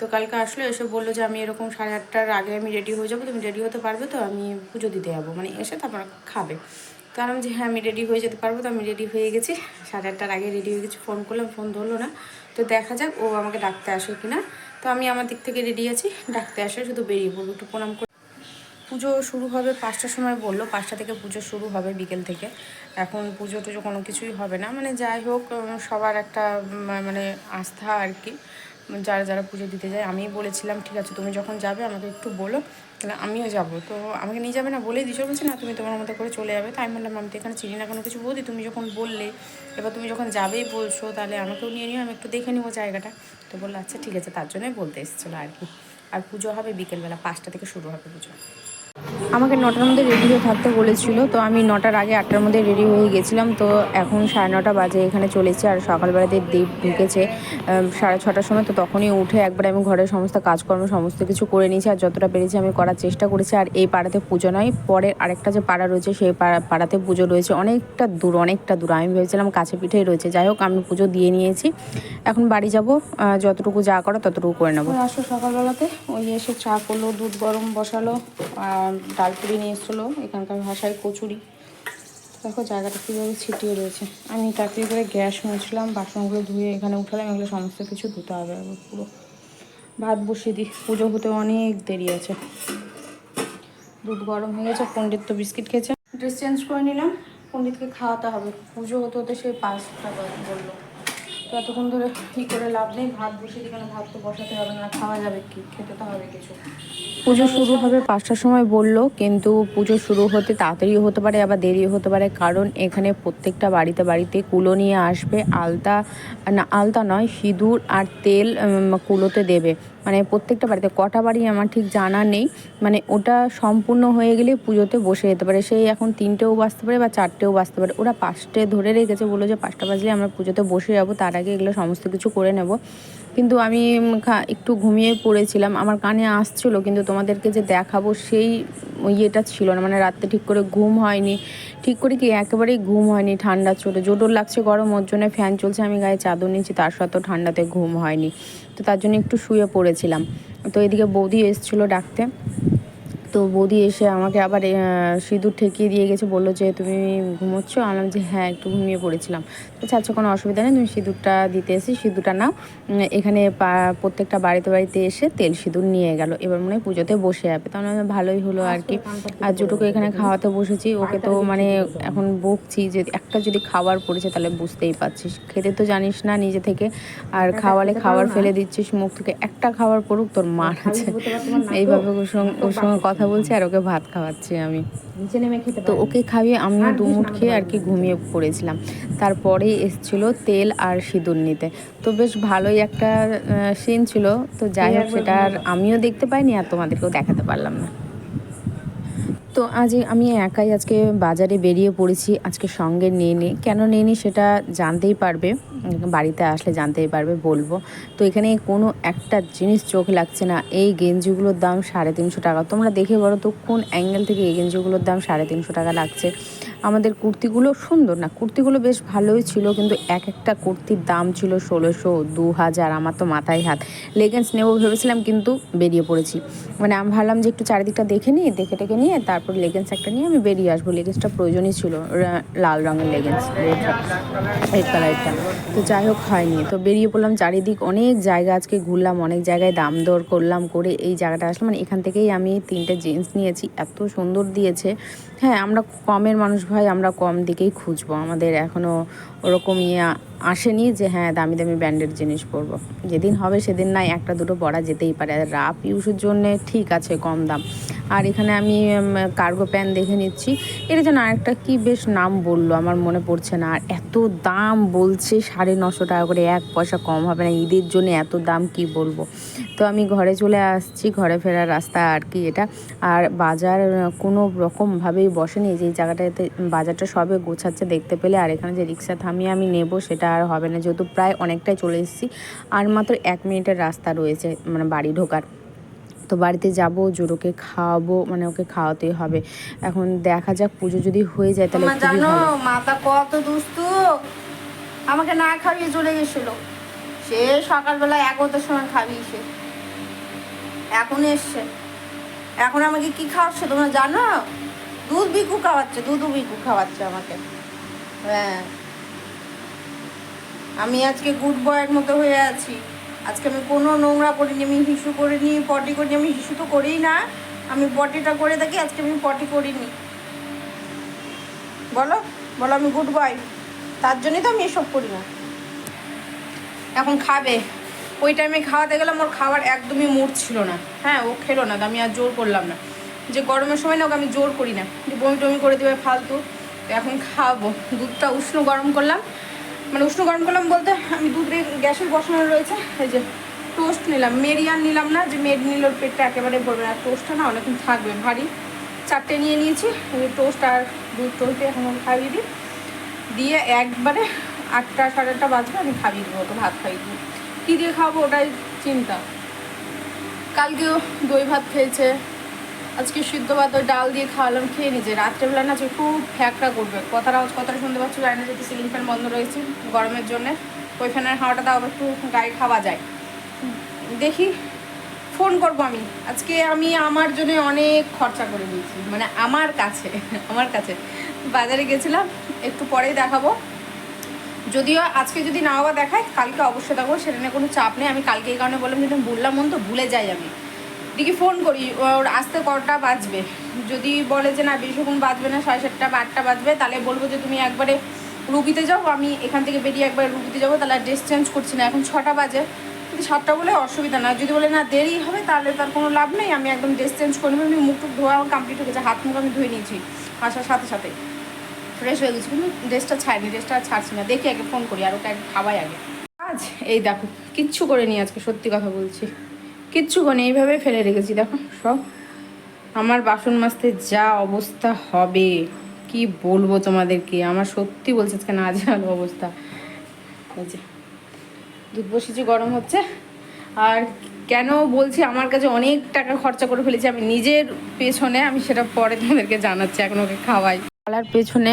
তো কালকে আসলো, এসে বলল যে আমি এরকম সাড়ে আটটার আগে আমি রেডি হয়ে যাব, তুমি রেডি হতে পারবে তো, আমি পুজো দিতে যাব। মানে এসে তারপর খাবে। তো আমি যে হ্যাঁ আমি রেডি হয়ে যেতে পারব, তো আমি রেডি হয়ে গেছি। সাড়ে আটটার আগে রেডি হয়ে গেছি ফোন করলাম ফোন ধরলো না। তো দেখা যাক ও আমাকে ডাকতে আসে কিনা। তো আমি আমার দিক থেকে রেডি আছি, ডাকতে আসে, শুধু বেরিয়ে পড়ব একটু প্রণাম করে। পুজো শুরু হবে পাঁচটার সময় বলল, পাঁচটা থেকে পুজো শুরু হবে বিকেল থেকে। এখন পুজো টুজো কোনো কিছুই হবে না। মানে যাই হোক সবার একটা মানে আস্থা আর কি। যারা যারা পুজো দিতে যায়, আমিই বলেছিলাম, ঠিক আছে, তুমি যখন যাবে, আমাকে একটু বলো, তাহলে আমিও যাব। তো আমাকে নিয়ে যাবে না বলেই দিশো বলছে, না, তুমি তোমার মতো করে চলে যাবে। তাই আমি বললাম, আমি তো এখানে চিনি না কোনো কিছু বলি তুমি যখন বললে, এবার তুমি যখন যাবেই বলছো, তাহলে আমাকেও নিয়ে নিও, আমি একটু দেখে নিবো জায়গাটা। তো বলল আচ্ছা ঠিক আছে। তার জন্যই বলতে এসেছিল আর কি। আর পুজো হবে বিকেলবেলা, পাঁচটা থেকে শুরু হবে পুজো। আমাকে নটার মধ্যে রেডি হয়ে থাকতে বলেছিল, তো আমি নটার আগে আটটার মধ্যে রেডি হয়ে গেছিলাম, তো এখন সাড়ে নটা বাজে, এখানে চলেছে আর সকালবেলাতে দ্বীপ ঢুকেছে সাড়ে ছটার সময়, তো তখনই উঠে একবার আমি ঘরের সমস্ত কাজকর্ম, সমস্ত কিছু করে নিয়েছি, আর যতটা পেরেছি আমি করার চেষ্টা করেছি, আর এই পাড়াতে পুজো নয়, পরের আরেকটা যে পাড়া রয়েছে, সেই পাড়া, পাড়াতে পুজো রয়েছে, অনেকটা দূর অনেকটা দূর, আমি ভেবেছিলাম কাছে পিঠেই রয়েছে, যাই হোক, আমি পুজো দিয়ে নিয়েছি, এখন বাড়ি যাব যতটুকু যা করা ততটুকু করে নেব। আসো সকালবেলাতে, ওই এসে চা করল, দুধ গরম বসালো আর ডাল পুরি নিয়ে এসেছিল এখানকার ভাষায় কচুরি। দেখো জায়গাটা কীভাবে ছিটিয়ে রয়েছে। আমি তাড়াতাড়ি করে গ্যাস মুছলাম, বাসনগুলো ধুয়ে এখানে উঠালাম, এগুলো সমস্ত কিছু ধুতে হবে পুরো। ভাত বসিয়ে দিই, পুজো হতে অনেক দেরি আছে। দুধ গরম হয়ে গেছে, পণ্ডিত তো বিস্কিট খেয়েছে। ড্রেস চেঞ্জ করে নিলাম, পণ্ডিতকে খাওয়াতে হবে। পুজো হতে হতে সেই পাঁচটা বলল। তো এতক্ষণ ধরে কী করে লাভ নেই? ভাত বসিয়ে দিই ভাত তো বসাতে হবে না, খাওয়া যাবে কি? খেতে তো হবে কিছু। পুজো শুরু হবে পাঁচটার সময় বলল, কিন্তু পুজো শুরু হতে তাড়াতাড়িও হতে পারে, আবার দেরিও হতে পারে। কারণ এখানে প্রত্যেকটা বাড়িতে বাড়িতে কুলো নিয়ে আসবে, আলতা, না, আলতা নয়, সিঁদুর আর তেল কুলোতে দেবে। মানে প্রত্যেকটা বাড়িতে, কটা বাড়ি আমার ঠিক জানা নেই। মানে ওটা সম্পূর্ণ হয়ে গেলে পুজোতে বসে যেতে পারে। সেই এখন তিনটেও বাজতে পারে বা চারটেও বাজতে পারে। ওরা পাঁচটে ধরে রেখেছে, বলল যে পাঁচটা বাজলে আমরা পুজোতে বসে যাব। তার আগে এগুলো সমস্ত কিছু করে নেব। কিন্তু আমি একটু ঘুমিয়ে পড়েছিলাম। আমার কানে আসছিল, কিন্তু তোমাদেরকে যে দেখাবো সেই ইয়েটা ছিল না। মানে রাত্রে ঠিক করে ঘুম হয়নি। ঠিক করে কি একেবারেই ঘুম হয়নি, ঠান্ডা চলে জোটর লাগছে গরম, ওর জন্য ফ্যান চলছে, আমি গায়ে চাদর নিয়েছি, তার সত্ত্বেও ঠান্ডাতে ঘুম হয়নি। তো তার জন্য একটু শুয়ে পড়েছিলাম। তো এদিকে বৌদি এসেছিল ডাকতে। তো বৌদি এসে আমাকে আবার সিঁদুর ঠেকিয়ে দিয়ে গেছে, বলল যে, তুমি ঘুমোচ্ছ? আমি বললাম যে হ্যাঁ একটু ঘুমিয়ে পড়েছিলাম। তো আচ্ছা কোনো অসুবিধা নেই, তুমি সিঁদুরটা দিতে এসে সিঁদুরটা নাও। এখানে প্রত্যেকটা বাড়িতে বাড়িতে এসে তেল সিঁদুর নিয়ে গেল। এবার মনে হয় পুজোতে বসে যাবে। তাহলে ভালোই হলো আর কি। আর যেটুকু এখানে খাওয়াতে বসেছি, ওকে তো মানে এখন বকছি যে, একটা যদি খাবার পড়েছে, তাহলে বুঝতেই পারছিস। খেতে তো জানিস না নিজে থেকে। আর খাওয়ালে খাবার ফেলে দিচ্ছিস, মুখ থেকে একটা খাবার পড়ুক, তোর মার আছে। এইভাবে ওর সঙ্গে ওর সঙ্গে কথা বলছি আর ওকে ভাত খাওয়াচ্ছি আমি। নিচে নেমে খেতে তো ওকে খাইয়ে আমিও দুমুট খেয়ে আর কি ঘুমিয়ে পড়েছিলাম। তারপরেই এসছিল তেল আর সিঁদুর নিতে। তো বেশ ভালোই একটা সিন ছিল। তো যাই হোক সেটা আর আমিও দেখতে পাইনি আর তোমাদেরকেও দেখাতে পারলাম না। তো আজ আমি একাই আজকে বাজারে বেরিয়ে পড়েছি, আজকে সঙ্গে নিয়ে নিই কেন নিয়ে নিই সেটা জানতেই পারবে, বাড়িতে আসলে জানতেই পারবে, বলব। তো এখানে কোনো একটা জিনিস চোখ লাগছে না, এই গেঞ্জিগুলোর দাম সাড়ে তিনশো টাকা। তোমরা দেখে বলো তো কোন অ্যাঙ্গেল থেকে এই গেঞ্জিগুলোর দাম সাড়ে তিনশো টাকা লাগছে। আমাদের কুর্তিগুলো সুন্দর না, কুর্তিগুলো বেশ ভালোই ছিল, কিন্তু এক একটা কুর্তির দাম ছিল ষোলোশো দু হাজার, আমার তো মাথায় হাত। লেগেন্স নেব ভেবেছিলাম, কিন্তু বেরিয়ে পড়েছি। মানে আমি ভাবলাম যে একটু চারিদিকটা দেখে নিই, দেখে টেকে নিয়ে তারপর লেগেন্স একটা নিয়ে আমি বেরিয়ে আসব। লেগেন্সটা প্রয়োজনই ছিল লাল রঙের লেগেন্স রেড কালারটা তো যাই হোক, হয়নি। তো বেরিয়ে পড়লাম, চারিদিক অনেক জায়গা আজকে ঘুরলাম, অনেক জায়গায় দাম দর করলাম, করে এই জায়গাটা আসলাম। মানে এখান থেকেই আমি তিনটে জিন্স নিয়েছি, এত সুন্দর দিয়েছে। হ্যাঁ আমরা কমের মানুষ ভাই, আমরা কম দিকেই খুঁজবো। আমাদের এখনও ওরকম ইয়ে আসেনি যে হ্যাঁ দামি দামি ব্র্যান্ডের জিনিস পরবো। যেদিন হবে সেদিন নাই, একটা দুটো পরা যেতেই পারে। আর রাফ ইউসের জন্যে ঠিক আছে, কম দাম। আর এখানে আমি কার্গো প্যান্ট দেখে নিচ্ছি। এটা যেন আরেকটা কি বেশ নাম বলল, আমার মনে পড়ছে না। আর এত দাম বলছে, সাড়ে নশো টাকা করে, এক পয়সা কম হবে না। ঈদের জন্য এত দাম কি বলব? তো আমি ঘরে চলে আসছি, ঘরে ফেরার রাস্তা আর কি এটা। আর বাজার কোনো রকমভাবেই বসেনি। যে জায়গাটাতে, বাজারটা সবে গোছাচ্ছে দেখতে পেলে। আর এখানে যে রিক্সা থামিয়ে আমি নেব, সেটা আর হবে না। যেহেতু প্রায় অনেকটাই চলে এসেছি। আর মাত্র এক মিনিটের রাস্তা রয়েছে মানে বাড়ি ঢোকার। তো বাড়িতে যাব জোরোকে খাওয়াবো মানে ওকে খাওয়াতেই হবে। এখন দেখা যাক পুজো যদি হয়ে যায় তাহলে জানো মাথা কত দুস্তু আমাকে না খাইয়ে চলে গেছিল। সে সকালবেলা এগারোটার সময় খাবিয়েছে এখন এসছে। এখন আমাকে কি খাওয়াচ্ছে তোমরা জানো? দুধ বিকু খাওয়াচ্ছে দুধ বিকু খাওয়াচ্ছে আমাকে। হ্যাঁ। আমি আজকে গুড বয়ের মতো হয়ে আছি। আজকে আমি কোনো নোংরা করিনি আমি হিসু করিনি, পটি করিনি, আমি হিসু তো করিই না। আমি পটিটা করে থাকি, আজকে আমি পটি করিনি। বলো বলো আমি গুড বয় তার জন্যই তো আমি এসব করি না। এখন খাবে। ওই টাইমে খাওয়াতে গেলাম, ওর খাওয়ার একদমই মুড ছিল না। হ্যাঁ ও খেলো না, আমি আর জোর করলাম না। যে গরমের সময় না, ওকে আমি জোর করি না। বমি টমি করে দেবে ফালতু। এখন খাওয়াবো দুধটা উষ্ণ গরম করলাম। মানে উষ্ণ গরম করলাম বলতে আমি দুধ গ্যাসের বসানো রয়েছে, এই যে টোস্ট নিলাম। মেরিয়ান নিলাম না, যে মেড নিল পেটটা একেবারে ভরবে না। টোস্টটা না অনেকক্ষণ থাকবে, ভারী। চারটে নিয়ে নিয়েছি টোস্ট আর দুধ টোস্ট এখন খাইয়ে দিই। দিয়ে একবারে আটটা সাড়ে আটটা বাজবে, আমি খাইয়ে দেবো ওকে, ভাত খাইয়ে দেবো। কী দিয়ে খাওয়াবো ওটাই চিন্তা। কালকেও দই ভাত খেয়েছে আজকে সিদ্ধ ভাত ডাল দিয়ে খাওয়ালাম, খেয়ে নিয়েছে। রাত্রেবেলা না যে খুব ফ্যাকটা করবে। কথাটা কথাটা শুনতে পাচ্ছ জানি না যদি সিলিং ফ্যান বন্ধ রয়েছে গরমের জন্যে। ওই ফ্যানের হাওয়াটা তাও একটু গায়ে খাওয়া যায়। দেখি, ফোন করব আমি। আজকে আমি আমার জন্য অনেক খরচা করে দিয়েছি। মানে আমার কাছে আমার কাছে। বাজারে গেছিলাম, একটু পরেই দেখাবো। যদিও আজকে যদি না বাবা দেখায়, কালকে অবশ্যই দেখাবো, সেটা নিয়ে কোনো চাপ নেই। আমি কালকে এই কারণে বললাম যদি বললাম মন তো ভুলে যাই আমি। দিকে ফোন করি, ওর আসতে কটা বাজবে। যদি বলে যে না, বেশিক্ষণ বাজবে না, সাড়ে সাতটা বা আটটা বাজবে, তাহলে বলব যে তুমি একবারে রুবিতে যাও, আমি এখান থেকে বেরিয়ে একবারে রুবিতে যাব, তাহলে ড্রেস চেঞ্জ করছি না, এখন ছটা বাজে। কিন্তু সাতটা বলে অসুবিধা না, যদি বলে না দেরি হবে, তাহলে তার কোনো লাভ নেই, আমি একদম ড্রেস চেঞ্জ করে নেব আমি মুখ টুক ধোয়া কমপ্লিট হয়ে গেছে, হাত মুখ আমি ধুয়ে নিয়েছি, আসার সাথে সাথে। ফ্রেশ হয়ে গেছি, কিন্তু ড্রেসটা ছাড়িনি, ড্রেসটা আর ছাড়ছি না, দেখি আগে ফোন করি, আর ওকে আগে খাওয়াই আগে। আজ, এই দেখো, কিচ্ছু করে নি আজকে, সত্যি কথা বলছি। কিচ্ছু এইভাবে ফেলে রেখেছি। দেখো সব আমার বাসন মাজতে যা অবস্থা হবে, কি বলব তোমাদেরকে? আমার সত্যি বলছে আজকে না যাওয়ার অবস্থা। এই যে, দুধ বসেছি, গরম হচ্ছে। আর কেন বলছি, আমার কাছে অনেক টাকা খরচা করে ফেলেছি, আমি নিজের পেছনে, আমি সেটা পরে তোমাদেরকে জানাচ্ছি, এখন ওকে খাওয়াই। বলার পেছনে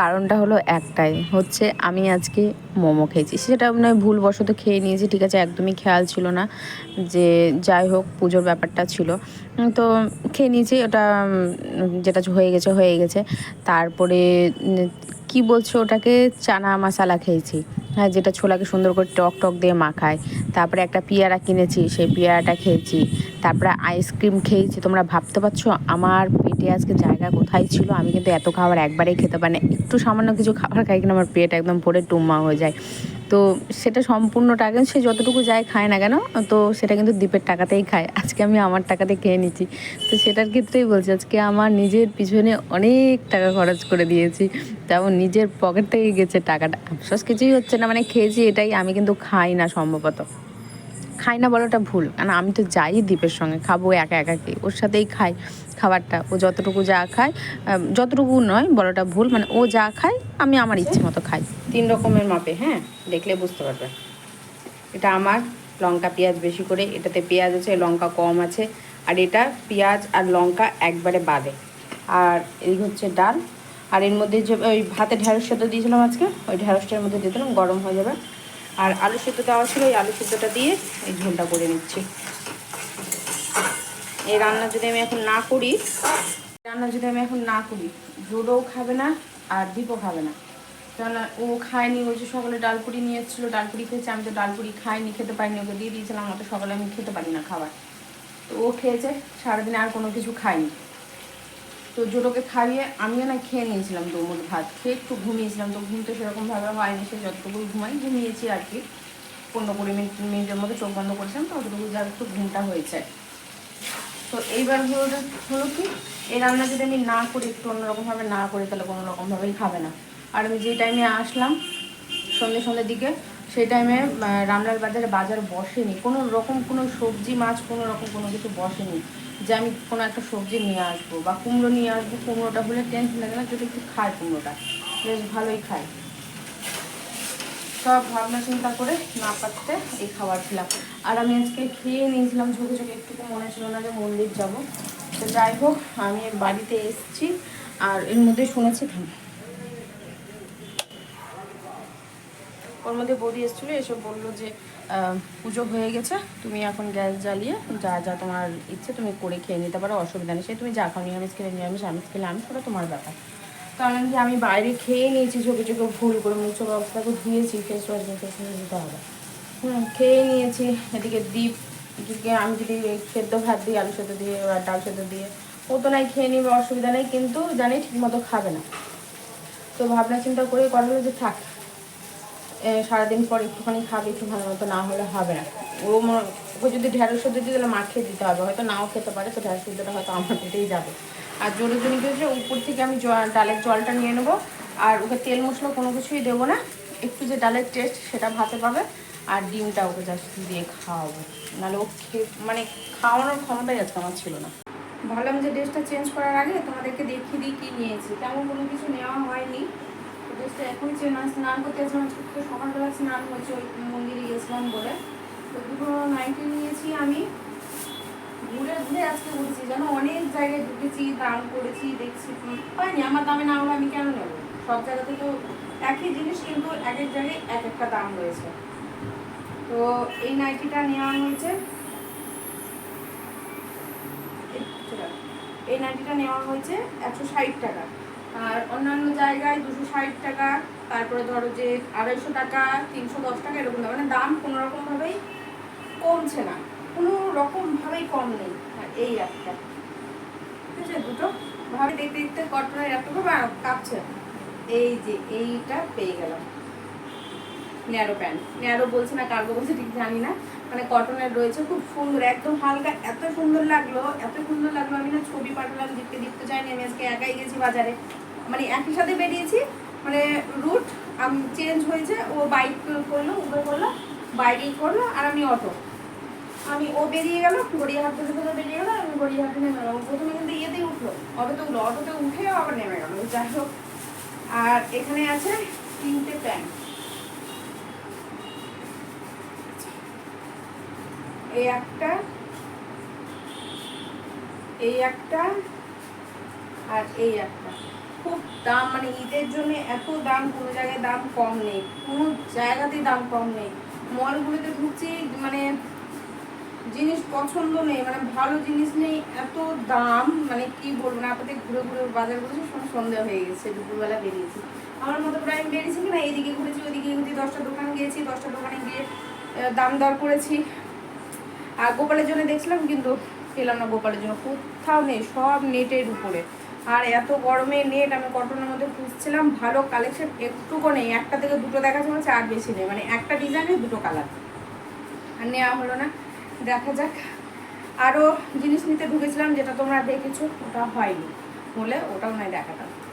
কারণটা হলো একটাই, হচ্ছে আমি আজকে মোমো খেয়েছি। সেটা নয় ভুলবশত খেয়ে নিয়েছি, ঠিক আছে, একদমই খেয়াল ছিল না যে যাই হোক পুজোর ব্যাপারটা ছিল। তো খেয়ে নিয়েছি, ওটা যেটা হয়ে গেছে হয়ে গেছে। তারপরে কি বলছো? ওটাকে চানা মশালা খেয়েছি। হ্যাঁ যেটা ছোলাকে সুন্দর করে টক টক দিয়ে মাখায়। তারপরে একটা পেয়ারা কিনেছি, সেই পেয়ারাটা খেয়েছি। তারপরে আইসক্রিম খেয়েছি। তোমরা ভাবতে পারছ আমার পেটে আজকে জায়গা কোথায় ছিল? আমি কিন্তু এত খাবার একবারেই খেতে পারি না একটু সামান্য কিছু খাবার খাই কিনা আমার পেট একদম পরে টুম্মা হয়ে যায়। তো সেটা সম্পূর্ণ টাকা সে যতটুকু যায় খায় না কেন, তো সেটা কিন্তু দ্বীপের টাকাতেই খায়। আজকে আমি আমার টাকাতে খেয়ে নিচ্ছি। তো সেটার ক্ষেত্রেই বলছি, আজকে আমার নিজের পিছনে অনেক টাকা খরচ করে দিয়েছি। তেমন নিজের পকেট থেকে গেছে টাকাটা। সব কিছুই হচ্ছে না মানে খেয়েছি এটাই, আমি কিন্তু খাই না সম্ভবত। খাই না বলাটা ভুল। কারণ আমি তো যাই দ্বীপের সঙ্গে, খাব একা একা খেয়ে ওর সাথেই খাই খাবারটা। ও যতটুকু যা খায় যতটুকু নয় বলাটা ভুল মানে ও যা খায়, আমি আমার ইচ্ছে মতো খাই। তিন রকমের মাপে হ্যাঁ? দেখলে বুঝতে পারবে। এটা আমার, লঙ্কা, পেঁয়াজ বেশি করে। এটাতে পেঁয়াজ আছে, লঙ্কা কম আছে। আর এটা পেঁয়াজ আর লঙ্কা একবারে বাদে। আর এই হচ্ছে ডাল। আর এর মধ্যে যে, ওই ভাতে ঢ্যাঁড়স সেদ্ধ দিয়েছিলাম আজকে, ওই ঢ্যাঁড়সটার মধ্যে দিয়ে দিলাম, গরম হয়ে যাবে। আর আলু সেদ্ধ দেওয়া ছিল ওই আলু সেদ্ধটা দিয়ে এই ঝোলটা করে নিচ্ছি। এই রান্না যদি আমি এখন না করি, রান্না যদি আমি এখন না করি জোরও খাবে না আর দীপও খাবে না। কেননা ও খায়নি, ওই যে সকালে ডালপুরি নিয়ে এসেছিল ডালপুরি খেয়েছে, আমি তো ডালপুরি খাইনি, খেতে পারিনি, ওকে দিয়ে দিয়েছিলাম, অত সকালে আমি খেতে পারি না খাবার। তো ও খেয়েছে, সারাদিন আর কোনো কিছু খাইনি তো জোটোকে খাইয়ে আমিও না খেয়ে নিয়েছিলাম দৌমুট ভাত। খেয়ে একটু ঘুমিয়েছিলাম, তো ঘুম তো সেরকমভাবে হয়নি, সে যতটুকু ঘুমাই ঘুমিয়েছি আর কি। পনেরো কুড়ি মিনিট, মিনিটের মধ্যে চোখ বন্ধ করেছিলাম, তো অতটুকু যা একটু ঘুমটা হয়েছে। তো এইবার হলো হলো কি, এই রান্না যদি আমি না করি, একটু অন্যরকমভাবে না করি, তাহলে কোনো রকমভাবেই খাবে না। আর আমি যে টাইমে আসলাম, সন্ধ্যে সন্ধ্যের দিকে, সেই টাইমে রামলাল বাজারে বাজার বসেনি। কোনো রকম কোনো সবজি, মাছ কোনো রকম কোনো কিছু বসেনি। যে আমি কোনো একটা সবজি নিয়ে আসব বা কুমড়ো নিয়ে আসব, কুমড়োটা হলে টেনশন লাগে না, যদি একটু খায় কুমড়োটা। বেশ ভালোই খায়। সব ভাবনা চিন্তা করে না পারতে এই খাবার খেলাম। আর আমি আজকে খেয়ে নিয়েছিলাম, ঝুঁকে ঝুঁকে একটুকু মনে ছিল না যে মন্দির যাব। তো যাই হোক, আমি বাড়িতে এসছি, আর এর মধ্যে শুনেছি ওর মধ্যে বৌদি এসেছিল, এসে বলল যে পুজো হয়ে গেছে, তুমি এখন গ্যাস জ্বালিয়ে যা যা তোমার ইচ্ছে তুমি করে খেয়ে নিতে পারো, অসুবিধা নেই। সে তুমি যা খাও, নিরামিষ খেলে নিরামিষ, আমিষ খেলে আমি সেটা তোমার ব্যাপার। কারণ কি, আমি বাইরে খেয়ে নিয়েছি, চোখে চোখে ভুল করে মুখ চোখে অবস্থাকে ধুয়েছি ফেস ওয়াশ দিয়ে ফেস ওয়াশ দিতে হবে। হুম, খেয়ে নিয়েছি, এদিকে দ্বীপ এদিকে আমি যদি সেদ্ধ ভাত দিই, আলু সেদ্ধ দিয়ে, বা ডাল সেদ্ধ দিয়ে, ও তো নাই, খেয়ে নিবে, অসুবিধা নেই, কিন্তু জানি ঠিক মতো খাবে না। তো ভাবনা চিন্তা করে করা হলো যে থাক সারাদিন পর একটুখানি খাবে, একটু ভালো মতো না হলে হবে না। ও ওকে যদি ঢেঁড়স সেদ্ধ দিয়ে দিলে মাখিয়ে দিতে হবে। হয়তো নাও খেতে পারে, তো ঢেঁড়স সেদ্ধটা হয়তো আমার পেটেই যাবে। আর জোরে জোরে দিয়েছে উপর থেকে আমি ডালের জলটা নিয়ে নেব। আর ওকে তেল মশলা কোনো কিছুই দেবো না। একটু যে ডালের টেস্ট সেটা ভাতে পাবে। আর ডিমটা ওকে জাস্ট দিয়ে খাওয়াবো। নাহলে ও খেয়ে মানে খাওয়ানোর ক্ষমতাই আজকে আমার ছিল না। ভাবলাম যে ড্রেসটা চেঞ্জ করার আগে তোমাদেরকে দেখিয়ে দিই কী নিয়েছি। তেমন কোনো কিছু নেওয়া হয়নি। তো ড্রেসটা এখন চেনা স্নান করতে গেছিলাম আজকে তো সকালবেলা স্নান হচ্ছে ওই মন্দিরে গেছিলাম বলে। তো দুটো নাইটি নিয়েছি আমি। ঘুরে ঘুরে আজকে ঘুরছি, যেন অনেক জায়গায় ঢুকেছি দাম করেছি, দেখছি হয়নি, আমার দামে না হলে আমি কেন নেব? সব জায়গা থেকে একই জিনিস, কিন্তু এক এক জায়গায় এক একটা দাম রয়েছে। তো এই নাইটিটা নেওয়া হয়েছে। এই নাইটিটা নেওয়া হয়েছে একশো ষাট টাকা। আর অন্যান্য জায়গায় দুশো ষাট টাকা, তারপরে ধরো যে আড়াইশো টাকা, তিনশো দশ টাকা এরকম দাম। মানে দাম কোনো রকমভাবেই কমছে না। কোনো রকমভাবেই কম নেই। এই একটা। ঠিক আছে দুটো। ভাবে দেখতে দেখতে কটনের এতটুকু বা কাঁপছে। এই যে এইটা পেয়ে গেলাম। Narrow pant. ন্যারো বলছে না কার্গো বলছে ঠিক জানি না। মানে কটনের রয়েছে খুব সুন্দর, একদম হালকা, এত সুন্দর লাগল, এত সুন্দর লাগল। আমি না ছবি পাঠালাম, দেখতে দেখতে চাইনি আমি আজকে একাই গেছি বাজারে। মানে একই সাথে বেরিয়েছি মানে রুট আমি চেঞ্জ হয়েছে, ও বাইক করল উবের করল বাইকেই করল, আর আমি অটো আমি, ও বেরিয়ে গেল, গড়িয়াহাট থেকে থেকে বেরিয়ে গেলো, আমি গড়িয়াহাটে নেমে গেলাম। প্রথমে কিন্তু ইয়েতেই উঠল অটোতে উঠল অটোতে উঠে আবার নেমে গেলো যাই হোক। আর এখানে আছে তিনটে প্যান্ট। এই একটা এই একটা, আর এই একটা। খুব দাম মানে ঈদের জন্য এত দাম, কোনো জায়গায় দাম কম নেই, কোনো জায়গাতেই দাম কম নেই। মলগুলোতে ঢুকছি মানে জিনিস পছন্দ নেই মানে ভালো জিনিস নেই, এত দাম মানে কি বলব না, আপনাদের ঘুরে ঘুরে বাজার করেছি সময় সন্ধ্যা হয়ে গেছে, দুপুরবেলা বেরিয়েছি। আমার মতো প্রায় আমি বেরিয়েছি না এইদিকে ঘুরেছি, ওইদিকে ঘুরেছি দশটা দোকান গিয়েছি দশটা দোকানে গিয়ে দাম দর করেছি। আর গোপালের জন্য দেখছিলাম, কিন্তু পেলাম না গোপালের জন্য। কোথাও নেই, সব নেটের উপরে। আর এত গরমে নেট, আমি কটনের মধ্যে খুঁজছিলাম ভালো কালেকশন একটুকু নেই। একটা থেকে দুটো দেখা যাচ্ছে আর বেশি নেই। মানে একটা ডিজাইনে দুটো কালার আর নেওয়া হলো না। দেখা যাক। আরও জিনিস নিতে ঢুকেছিলাম, যেটা তোমরা দেখেছ, ওটা হয়নি। বলে ওটাও নয় দেখাতাম